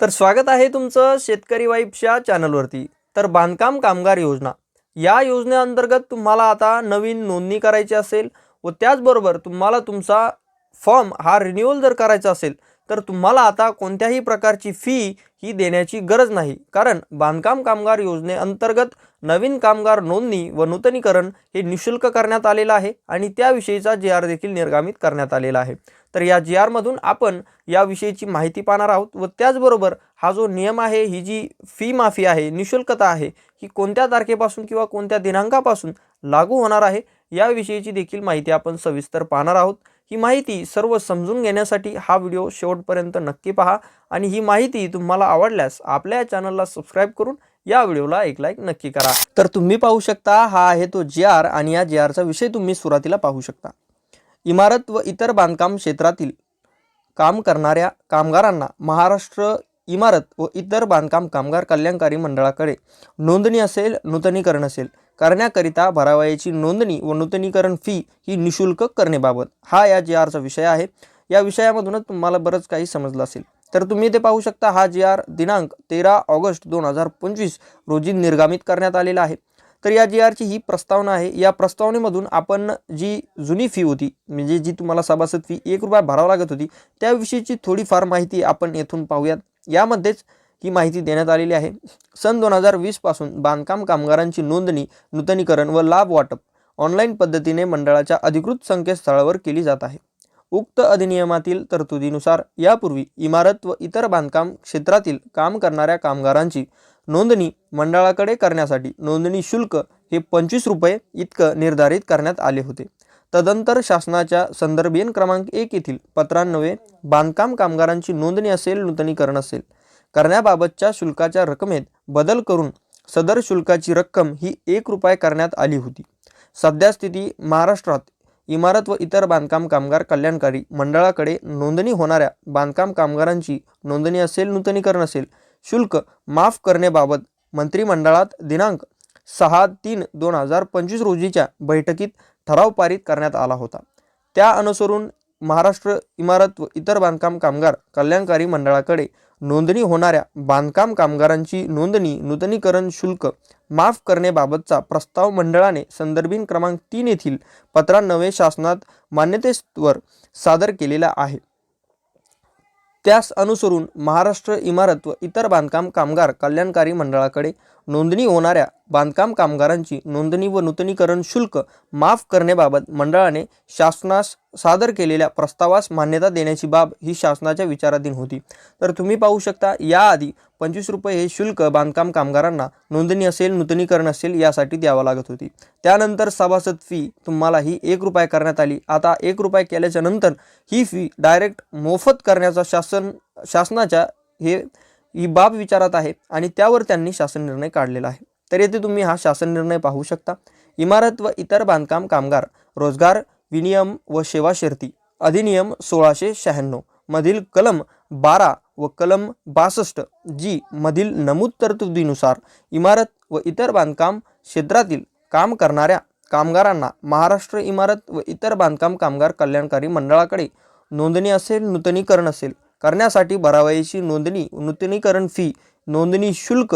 तर स्वागत आहे तुमचं शेतकरी वाईफच्या चॅनलवरती. तर बांधकाम कामगार योजना. या योजनेअंतर्गत तुम्हाला आता नवीन नोंदणी करायची असेल व त्याचबरोबर तुम्हाला तुमचा फॉर्म हा रिन्युअल जर करायचा असेल तर तुम्हाला आता कोणत्याही प्रकारची फी ही देण्याची गरज नाही. कारण बांधकाम कामगार योजनेअंतर्गत नवीन कामगार नोंदणी व नूतनीकरण हे निशुल्क करण्यात आलेलं आहे आणि त्याविषयीचा जी आर देखील निर्गमित करण्यात आलेला आहे. तर या जी आरमधून आपण याविषयीची माहिती पाहणार आहोत व त्याचबरोबर हा जो नियम आहे ही जी फी माफी आहे निशुल्कता आहे ही कोणत्या तारखेपासून किंवा कोणत्या दिनांकापासून लागू होणार आहे याविषयीची देखील माहिती आपण सविस्तर पाहणार आहोत. ही माहिती सर्व समजून घेण्यासाठी हा व्हिडिओ शेवटपर्यंत नक्की पहा आणि ही माहिती तुम्हाला आवडल्यास आपल्या चॅनलला सबस्क्राईब करून या व्हिडिओला एक लाईक नक्की करा. तर तुम्ही पाहू शकता हा आहे तो जी आर आणि या जे आरचा विषय तुम्ही सुरुवातीला पाहू शकता. इमारत व इतर बांधकाम क्षेत्रातील काम करणाऱ्या कामगारांना महाराष्ट्र इमारत व इतर बांधकाम कामगार कल्याणकारी मंडळाकडे नोंदणी असेल नूतनीकरण असेल करण्याकरिता भरावयाची नोंदणी व नूतनीकरण फी ही निशुल्क करण्याबाबत हा या जी आरचा विषय आहे. या विषयामधूनच तुम्हाला बरंच काही समजलं असेल. तर तुम्ही ते पाहू शकता हा जी आर दिनांक तेरा ऑगस्ट दोन हजार पंचवीस रोजी निर्गामित करण्यात आलेला आहे. तर या जी आरची ही प्रस्तावना आहे. या प्रस्तावनेमधून आपण जी जुनी फी होती म्हणजे जी तुम्हाला सभासद फी एक रुपया भरावं लागत होती त्याविषयीची थोडीफार माहिती आपण येथून पाहूयात. यामध्येच ही माहिती देण्यात आलेली आहे. सन दोन हजार वीसपासून बांधकाम कामगारांची नोंदणी नूतनीकरण व लाभ वाटप ऑनलाईन पद्धतीने मंडळाच्या अधिकृत संकेतस्थळावर केली जात आहे. उक्त अधिनियमातील तरतुदीनुसार यापूर्वी इमारत व इतर बांधकाम क्षेत्रातील काम करणाऱ्या कामगारांची नोंदणी मंडळाकडे करण्यासाठी नोंदणी शुल्क हे पंचवीस रुपये इतकं निर्धारित करण्यात आले होते. तदंतर शासनाच्या संदर्भीन क्रमांक एक येथील पत्रान्वये बांधकाम कामगारांची नोंदणी असेल नूतनीकरण असेल करण्याबाबतच्या शुल्काच्या रकमेत बदल करून सदर शुल्काची रक्कम ही एक रुपये करण्यात आली होती. सध्या स्थिती महाराष्ट्रात इमारत व इतर बांधकाम कामगार कल्याणकारी मंडळाकडे नोंदणी होणाऱ्या बांधकाम कामगारांची नोंदणी असेल नूतनीकरण असेल शुल्क माफ करण्याबाबत मंत्रिमंडळात दिनांक सहा तीन दोन हजार पंचवीस रोजीच्या बैठकीत ठराव पारित करण्यात आला होता. त्या अनुसरून महाराष्ट्र इमारत व इतर बांधकाम कामगार कल्याणकारी मंडळाकडे नोंदणी होणाऱ्या बांधकाम कामगारांची नोंदणी नूतनीकरण शुल्क माफ करण्याबाबतचा प्रस्ताव मंडळाने संदर्भीन क्रमांक तीन येथील पत्रान्वये शासनात मान्यतेवर सादर केलेला आहे. त्यास अनुसरून महाराष्ट्र इमारत व इतर बांधकाम कामगार कल्याणकारी मंडळाकडे नोंदणी होणाऱ्या बांधकाम कामगारांची नोंदणी व नूतनीकरण शुल्क माफ करण्याबाबत मंडळाने शासनास सादर केलेल्या प्रस्तावास मान्यता देण्याची बाब ही शासनाच्या विचाराधीन होती. तर तुम्ही पाहू शकता याआधी पंचवीस रुपये हे शुल्क बांधकाम कामगारांना नोंदणी असेल नूतनीकरण असेल यासाठी द्यावं लागत होती. त्यानंतर सभासद फी तुम्हाला ही एक रुपये करण्यात आली. आता एक रुपये केल्याच्यानंतर ही फी डायरेक्ट मोफत करण्याचा शासन शासनाच्या हे ही बाब विचारात आहे आणि त्यावर त्यांनी शासन निर्णय काढलेला आहे. तर येथे तुम्ही हा शासन निर्णय पाहू शकता. इमारत व इतर बांधकाम कामगार रोजगार विनियम व सेवा शर्ती अधिनियम सोळाशे शहाण्णव मधील कलम बारा व कलम बासष्ट जी मधील नमूद तरतुदीनुसार इमारत व इतर बांधकाम क्षेत्रातील काम करणाऱ्या कामगारांना महाराष्ट्र इमारत व इतर बांधकाम कामगार कल्याणकारी मंडळाकडे नोंदणी असेल नूतनीकरण असेल करण्यासाठी भरावयाची नोंदणी नूतनीकरण फी नोंदणी शुल्क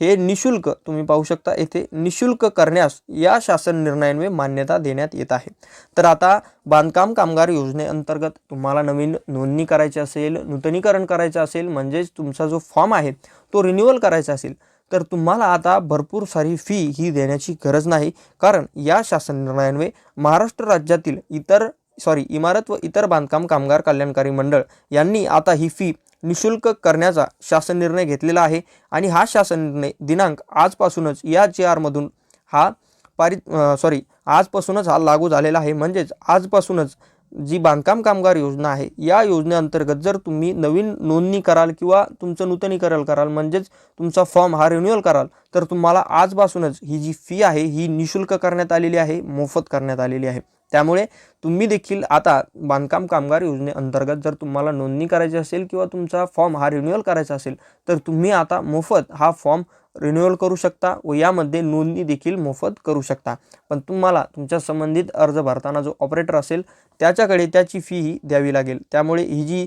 हे निशुल्क तुम्ही पाहू शकता. येथे निशुल्क करण्यास या शासन निर्णयांमुळे मान्यता देण्यात येत आहे. तर आता बांधकाम कामगार योजनेअंतर्गत तुम्हाला नवीन नोंदणी करायची असेल नूतनीकरण करायचं असेल म्हणजेच तुमचा जो फॉर्म आहे तो रिन्युअल करायचा असेल तर तुम्हाला आता भरपूर सारी फी ही देण्याची गरज नाही. कारण या शासन निर्णयांमुळे महाराष्ट्र राज्यातील इतर सॉरी इमारत व इतर बांधकाम कामगार कल्याणकारी मंडळ यांनी आता ही फी निशुल्क करण्याचा शासन निर्णय घेतलेला आहे आणि हा शासन निर्णय दिनांक आजपासूनच या जी आरमधून हा पारित सॉरी आजपासूनच हा लागू झालेला आहे. म्हणजेच आजपासूनच जी बांधकाम कामगार योजना आहे या योजनेअंतर्गत जर तुम्ही नवीन नोंदणी कराल किंवा तुमचं नूतनीकरण कराल म्हणजेच तुमचा फॉर्म हा रिन्युअल कराल तर तुम्हाला आजपासूनच ही जी फी आहे ही निशुल्क करण्यात आलेली आहे मोफत करण्यात आलेली आहे. त्यामुळे तुम्ही देखील आता बांधकाम कामगार योजनेअंतर्गत जर तुम्हाला नोंदणी करायची असेल किंवा तुमचा फॉर्म हा रिन्युअल करायचा असेल तर तुम्ही आता मोफत हा फॉर्म रिन्युअल करू शकता व यामध्ये नोंदणी देखील मोफत करू शकता. पण तुम्हाला तुमच्या संबंधित अर्ज भरताना जो ऑपरेटर असेल त्याच्याकडे त्याची फी ही द्यावी लागेल. त्यामुळे ही जी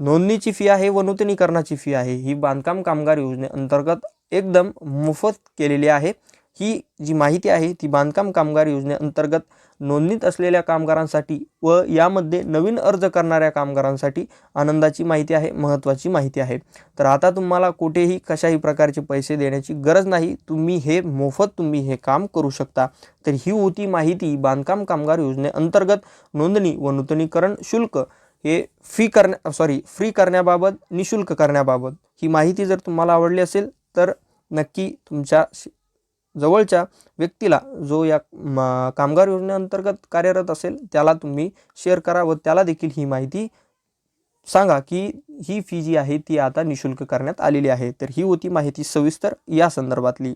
नोंदणीची फी आहे व नूतनीकरणाची फी आहे ही बांधकाम कामगार योजनेअंतर्गत एकदम मोफत केलेली आहे. ही जी माहिती आहे ती बांधकाम कामगार योजनेअंतर्गत नोंदणीत असलेल्या कामगारांसाठी व यामध्ये नवीन अर्ज करणाऱ्या कामगारांसाठी आनंदाची माहिती आहे महत्त्वाची माहिती आहे. तर आता तुम्हाला कुठेही कशाही प्रकारचे पैसे देण्याची गरज नाही तुम्ही हे मोफत तुम्ही हे काम करू शकता. तर ही होती माहिती बांधकाम कामगार योजनेअंतर्गत नोंदणी व नूतनीकरण शुल्क. हे फी करण्या सॉरी फ्री करण्याबाबत निशुल्क करण्याबाबत ही माहिती जर तुम्हाला आवडली असेल तर नक्की तुमच्या जवळच्या व्यक्तीला जो या म- कामगार योजनेअंतर्गत कार्यरत असेल त्याला तुम्ही शेअर करा व त्याला देखील ही माहिती सांगा की ही फी जी आहे ती आता निशुल्क करण्यात आलेली आहे. तर ही होती माहिती सविस्तर या संदर्भातली.